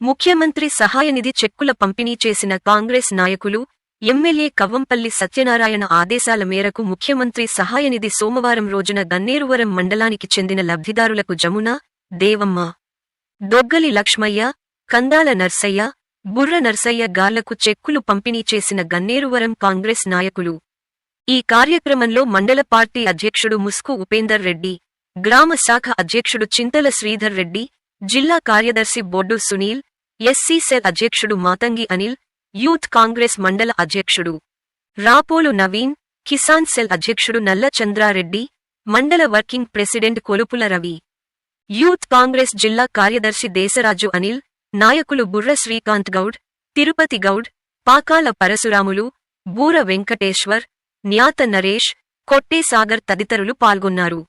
ముఖ్యమంత్రి సహాయనిధి చెక్కుల పంపిణీ చేసిన కాంగ్రెస్ నాయకులు ఎమ్మెల్యే కవ్వంపల్లి సత్యనారాయణ ఆదేశాల మేరకు ముఖ్యమంత్రి సహాయనిధి సోమవారం రోజున గన్నేరువరం మండలానికి చెందిన లబ్ధిదారులకు జమున దేవమ్మ దొగ్గలి లక్ష్మయ్య కందాల నర్సయ్య బుర్ర నర్సయ్య గార్లకు చెక్కులు పంపిణీ చేసిన గన్నేరువరం కాంగ్రెస్ నాయకులు. ఈ కార్యక్రమంలో మండల పార్టీ అధ్యక్షుడు ముస్కు ఉపేందర్ రెడ్డి గ్రామ శాఖ అధ్యక్షుడు చింతల శ్రీధర్ రెడ్డి జిల్లా కార్యదర్శి బొడ్డు సునీల్ ఎస్సీ సెల్ అధ్యక్షుడు మాతంగి అనిల్ యూత్ కాంగ్రెస్ మండల అధ్యక్షుడు రాపోలు నవీన్ కిసాన్ సెల్ అధ్యక్షుడు నల్ల చంద్రారెడ్డి మండల working president Kolupula Ravi. Youth Congress జిల్లా కార్యదర్శి దేశరాజు అనిల్ నాయకులు బుర్ర శ్రీకాంత్ గౌడ్ తిరుపతి గౌడ్ పాకాల పరశురాములు బూర వెంకటేశ్వర్ న్యాత నరేష్ కొట్టే సాగర్ తదితరులు పాల్గొన్నారు.